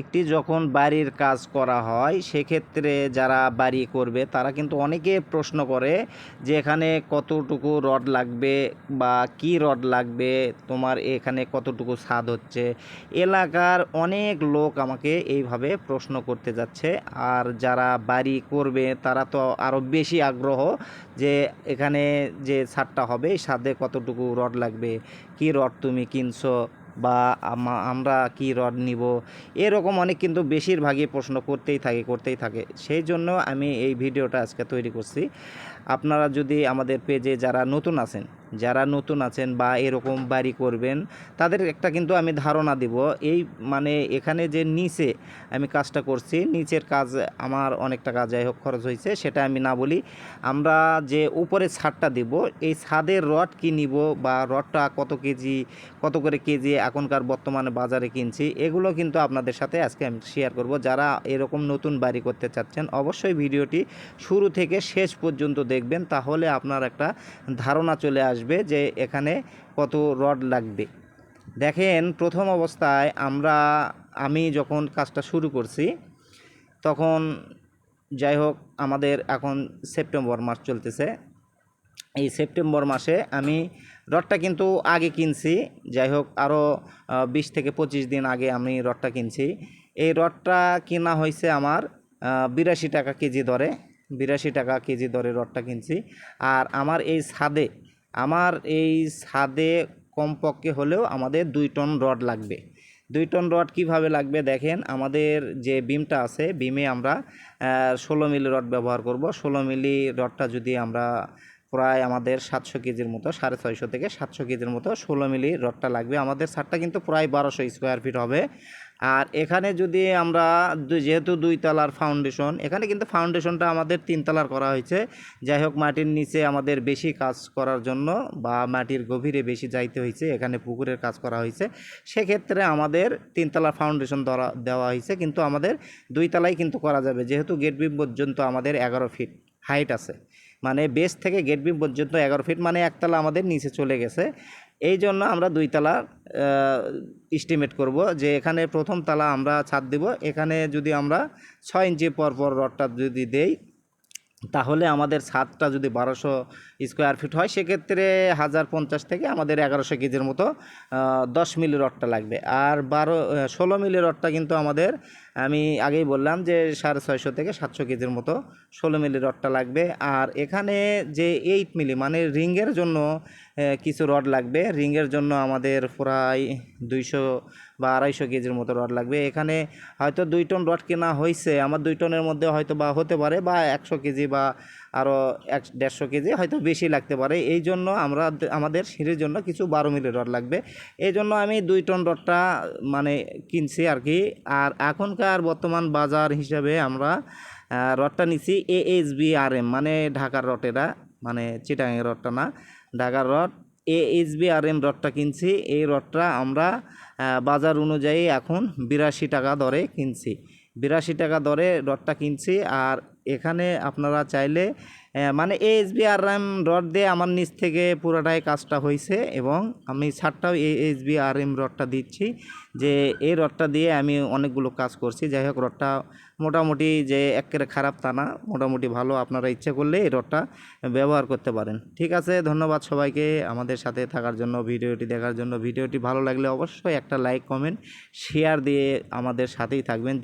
একটি যখন বাড়ির কাজ করা হয়, সেক্ষেত্রে যারা বাড়ি করবে, তারা কিন্তু অনেকে প্রশ্ন করে যে এখানে কতটুকু রড লাগবে বা কি রড লাগবে, তোমার এখানে কতটুকু ছাদ হচ্ছে। এলাকার অনেক লোক আমাকে এইভাবে প্রশ্ন করতে যাচ্ছে। আর যারা বাড়ি করবে, তারা তো আরও বেশি আগ্রহ যে এখানে যে ছাদটা হবে ছাদে কতটুকু রড লাগবে, কি রড তুমি কিনছো বা আমরা কি রড নিব? এরকম অনেক কিন্তু বেশিরভাগই প্রশ্ন করতেই থাকে করতেই থাকে। সেই জন্য আমি এই ভিডিওটা আজকে তৈরি করছি। আপনারা যদি আমাদের পেজে যারা নতুন আছেন, যারা নতুন আছেন বা এরকম বাড়ি করবেন, তাদের একটা কিন্তু আমি ধারণা দিব। এই মানে এখানে যে নিচে আমি কাজটা করছি, নিচের কাজ আমার অনেক টাকা যাই হোক খরচ হয়েছে, সেটা আমি না বলি। আমরা যে উপরে ছাদটা দিব, এই ছাদের রড কি নিব বা রডটা কত কেজি, কত করে কেজি এখনকার বর্তমানে বাজারে কিনছি, এগুলো কিন্তু আপনাদের সাথে আজকে আমি শেয়ার করব। যারা এরকম নতুন বাড়ি করতে চাচ্ছেন, অবশ্যই ভিডিওটি শুরু থেকে শেষ পর্যন্ত দেখবেন, তাহলে আপনার একটা ধারণা চলে আসবে যে এখানে কত রড লাগবে। দেখেন, প্রথম অবস্থায় আমরা, আমি যখন কাজটা শুরু করছি, তখন যাই হোক, আমাদের এখন সেপ্টেম্বর মাস চলতেছে। এই সেপ্টেম্বর মাসে আমি রডটা কিন্তু আগে কিনছি, যাই হোক আরও বিশ থেকে পঁচিশ দিন আগে আমি রডটা কিনছি। এই রডটা কেনা হয়েছে আমার বিরাশি টাকা কেজি দরে। বিরাশি টাকা কেজি দরে রডটা কিনছি। আর আমার এই ছাদে, আমার এই ছাদে কমপক্ষে হলেও আমাদের দুই টন রড লাগবে। দুই টন রড কীভাবে লাগবে দেখেন, আমাদের যে বিমটা আছে, বিমে আমরা ষোলো মিলি রড ব্যবহার করব। ষোলো মিলি রডটা যদি আমরা প্রায় আমাদের সাতশো কেজির মতো, সাড়ে ছয়শো থেকে সাতশো কেজির মতো ষোলো মিলি রডটা লাগবে। আমাদের ছাদটা কিন্তু প্রায় বারোশো স্কোয়ার ফিট হবে। আর এখানে যদি আমরা যেহেতু দুই তলার ফাউন্ডেশন এখানে কিন্তু ফাউন্ডেশনটা আমাদের তিন তলার করা হয়েছে। যাই হোক, মাটির নিচে আমাদের বেশি কাজ করার জন্য বা মাটির গভীরে বেশি যাইতে হয়েছে, এখানে পুকুরের কাজ করা হয়েছে। সেক্ষেত্রে আমাদের তিনতলা ফাউন্ডেশন ধরা দেওয়া হয়েছে, কিন্তু আমাদের দুই তলাই কিন্তু করা যাবে। যেহেতু গেট বিম পর্যন্ত আমাদের এগারো ফিট হাইট আছে। মানে বেস থেকে গেট বিম পর্যন্ত এগারো ফিট মানে একতলা আমাদের নিচে চলে গেছে। এই জন্য আমরা দুই তালা এস্টিমেট করব যে এখানে প্রথম তালা আমরা ছাদ দেব। এখানে যদি আমরা ছয় ইঞ্চি পরপর পর রডটা যদি দেই, তাহলে আমাদের ছাদটা যদি বারোশো স্কোয়ার ফিট হয়, সেক্ষেত্রে হাজার পঞ্চাশ থেকে আমাদের এগারোশো কেজির মতো দশ মিলি রডটা লাগবে। আর বারো ষোলো মিলি রডটা কিন্তু আমাদের, আমি আগেই বললাম যে সাড়ে ছয়শো থেকে সাতশো কেজির মতো ষোলো মিলি রডটা লাগবে। আর এখানে যে এইট মিলি মানে রিংয়ের জন্য কিছু রড লাগবে। রিংয়ের জন্য আমাদের প্রায় দুইশো বা আড়াইশো কেজির মতো রড লাগবে। এখানে হয়তো দুই টন রড কেনা হয়েছে আমার দুই টনের মধ্যে হয়তো বা হতে পারে, বা একশো কেজি বা আরও এক দেড়শো কেজি হয়তো বেশি লাগতে পারে। এই জন্য আমরা আমাদের সিঁড়ির জন্য কিছু বারো মিলি রড লাগবে। এই জন্য আমি দুই টন রডটা মানে কিনছি আর কি আর এখনকার বর্তমান বাজার হিসাবে আমরা রডটা নিছি A H B R M মানে ঢাকার রটেরা মানে চিটাঙের রডটা না, ঢাকার rod. A H B R M রডটা কিনছি। এই রডটা আমরা বাজার অনুযায়ী এখন বিরাশি টাকা দরে কিনছি। বিরাশি টাকা দরে রডটা কিনছি। আর এখানে আপনারা চাইলে মানে H B R M rod দিয়ে আমার নিচ থেকে পুরোটাই কাজটা হয়েছে এবং আমি ছাড়টাও এই এইচ বি আর এম রডটা দিচ্ছি যে এই রডটা দিয়ে আমি অনেকগুলো কাজ করছি। যাই হোক, রডটা মোটামুটি যে একেবারে খারাপ তা না, মোটামুটি ভালো। আপনারা ইচ্ছে করলে এই রডটা ব্যবহার করতে পারেন। ঠিক আছে, ধন্যবাদ সবাইকে আমাদের সাথে থাকার জন্য, ভিডিওটি দেখার জন্য। ভিডিওটি ভালো লাগলে অবশ্যই একটা লাইক, কমেন্ট, শেয়ার দিয়ে আমাদের সাথেই থাকবেন।